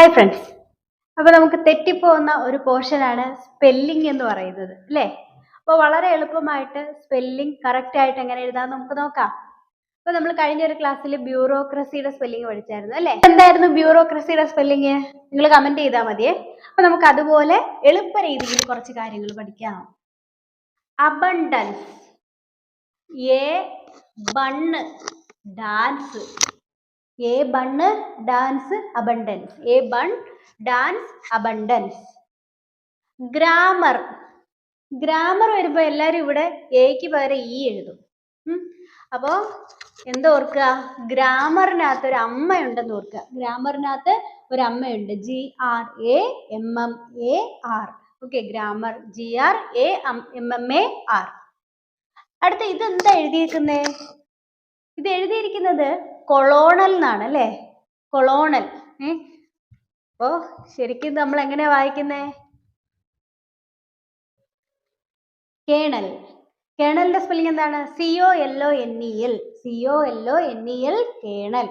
Hi friends അപ്പോൾ നമുക്ക് തെറ്റിപ്പോകുന്ന ഒരു പോർഷനാണ് സ്പെല്ലിംഗ് എന്ന് പറയുന്നത് അല്ലേ? അപ്പോൾ വളരെ എളുപ്പമായിട്ട് സ്പെല്ലിംഗ് കറക്റ്റ് ആയിട്ട് എങ്ങനെ എഴുതാമെന്ന് നമുക്ക് നോക്കാം. അപ്പോൾ നമ്മൾ കഴിഞ്ഞ ഒരു ക്ലാസ്സിൽ ബ്യൂറോക്രസിയുടെ സ്പെല്ലിംഗ് പഠിച്ചായിരുന്നു അല്ലേ? എന്തായിരുന്നു ബ്യൂറോക്രസിയുടെ സ്പെല്ലിംഗ് നിങ്ങൾ കമന്റ് ചെയ്താൽ മതിയേ. അപ്പോൾ നമുക്ക് അതുപോലെ എളുപ്പ രീതിയിൽ കുറച്ച് കാര്യങ്ങൾ പഠിക്കാം. Abundance a bun dance a bun dance abundance a bun dance abundance grammar grammar വരുമ്പോൾ എല്ലാവരും ഇവിടെ എക്ക് പകരം ഇ എഴുതും. ഉം. അപ്പോ എന്താ ഗ്രാമറിനകത്ത് ഒരു അമ്മയുണ്ടെന്ന് ഓർക്കുക. ഗ്രാമറിനകത്ത് ഒരു അമ്മയുണ്ട്. G R A M M A R okay grammar G R A M M A R അടുത്ത ഇത് എന്താ എഴുതിയിരിക്കുന്നേ ഇത് എഴുതിയിരിക്കുന്നത് കൊളോണൽ എന്നാണ് അല്ലേ? കൊളോണൽ. ഏ? അപ്പോ ശരിക്കും നമ്മൾ എങ്ങനെയാ വായിക്കുന്നേ? കേണൽ. കേണലിന്റെ സ്പെല്ലിംഗ് എന്താണ്? C O L O N E L C O L O N E L colonel.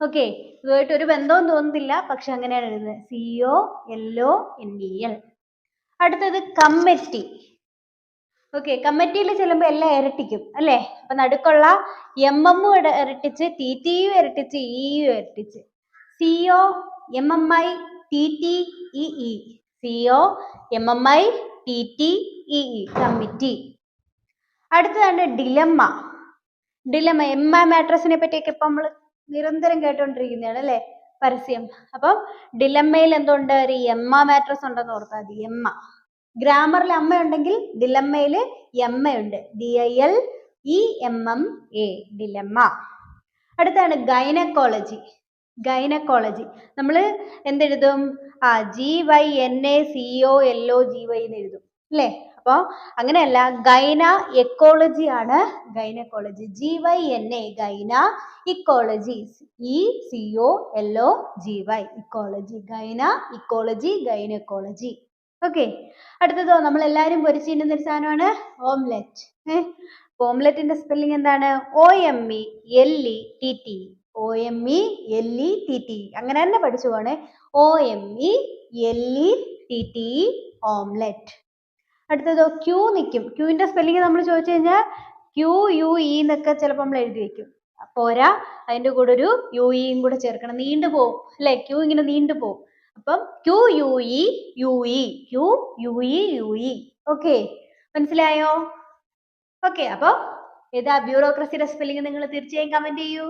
Okay ഇതുമായിട്ട് ഒരു ബന്ധവും തോന്നുന്നില്ല പക്ഷെ അങ്ങനെയാണ് എഴുതുന്നത്. C O L O N E L അടുത്തത് കമ്മിറ്റി. ഓക്കെ കമ്മിറ്റിയിൽ ചെല്ലുമ്പോൾ എല്ലാം ഇരട്ടിക്കും അല്ലേ? അപ്പൊ നടുക്കുള്ള എം എമ്മും ഇരട്ടിച്ച് ടി ടിയും ഇരട്ടിച്ച് ഇ ഇയും ഇരട്ടിച്ച്. C O M M I T T E E C O M M I T T E E committee അടുത്തതാണ് ഡിലമ്മ ഡിലമ്മ എം ഐ മാട്രസിനെ പറ്റിയൊക്കെ ഇപ്പൊ നമ്മൾ നിരന്തരം കേട്ടോണ്ടിരിക്കുന്നതാണ് അല്ലേ? പരസ്യം. അപ്പം ഡിലമ്മയിൽ എന്തുണ്ട്? ഒരു എമ്മ മാട്രസ് ഉണ്ടെന്ന് ഓർത്താൽ മതി. എമ്മ ഗ്രാമറിൽ അമ്മ ഉണ്ടെങ്കിൽ ഡിലമ്മയിൽ എമ്മ ഉണ്ട്. D I L E M M A dilemma അടുത്താണ് ഗൈനക്കോളജി ഗൈനക്കോളജി നമ്മൾ എന്തെഴുതും? ആ G Y N A C O L O G Y എന്ന് എഴുതും. അല്ലേ? അപ്പോൾ അങ്ങനെയല്ല ഗൈന എക്കോളജി ആണ് gynaecology G Y N A gyna ecology E C O L O G Y ecology gyna ecology gynaecology okay അടുത്തതോ? നമ്മൾ എല്ലാവരും പൊരിച്ചിരുന്ന ഒരു സാധനമാണ് ഓംലെറ്റ് ഏഹ് ഓംലെറ്റിന്റെ സ്പെല്ലിംഗ് എന്താണ്? O M E L E T T O M E L E T T അങ്ങനെ തന്നെ പഠിച്ചു പോണേ. O M E L E T T omelette അടുത്തതോ? Queue നിൽക്കും ക്യൂവിന്റെ സ്പെല്ലിംഗ് നമ്മൾ ചോദിച്ചു കഴിഞ്ഞാൽ ക്യൂ യു ഇ എന്നൊക്കെ ചിലപ്പോൾ നമ്മൾ എഴുതി വെക്കും. പോരാ അതിന്റെ കൂടെ ഒരു യു ഇയും കൂടെ ചേർക്കണം. നീണ്ടു പോവും അല്ലെ? ക്യൂ ഇങ്ങനെ നീണ്ടു പോവും അപ്പം Q U E U E Q U E U E okay മനസ്സിലായോ? ഓക്കെ അപ്പോൾ ഏതാ ബ്യൂറോക്രസിയുടെ സ്പെല്ലിംഗ് നിങ്ങൾ തീർച്ചയായും കമന്റ് ചെയ്യൂ.